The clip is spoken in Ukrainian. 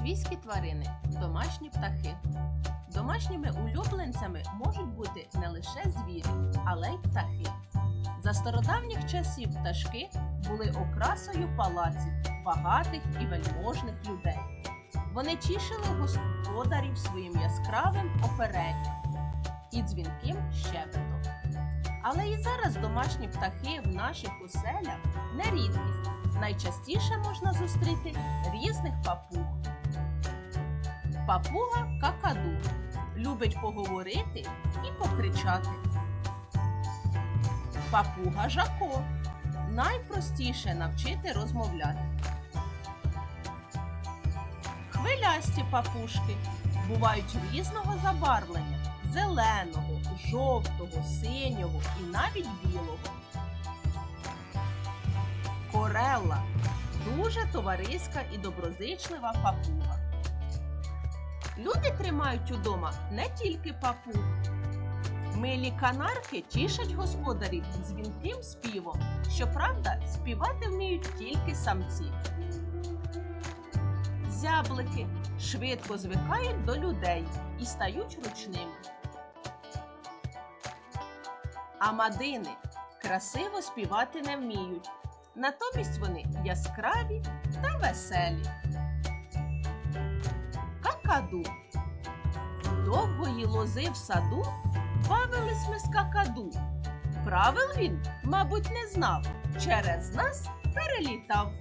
Свійські тварини домашні птахи. Домашніми улюбленцями можуть бути не лише звірі, але й птахи. За стародавніх часів пташки були окрасою палаців багатих і вельможних людей. Вони тішили господарів своїм яскравим оперенням і дзвінким щебетом. Але і зараз домашні птахи в наших оселях не рідкість. Найчастіше можна зустріти різних папуг. Папуга какаду любить поговорити і покричати. Папуга жако найпростіше навчити розмовляти. Хвилясті папушки бувають різного забарвлення зеленого, жовтого, синього і навіть білого. Корелла дуже товариська і доброзичлива папуга. Люди тримають удома не тільки папуг. Милі канарки тішать господарів дзвінким співом. Щоправда, співати вміють тільки самці. Зяблики швидко звикають до людей і стають ручними. Амадини красиво співати не вміють. Натомість вони яскраві та веселі. Какаду. Довгої лози в саду бавились ми скакаду. Правил він, мабуть, не знав, через нас перелітав.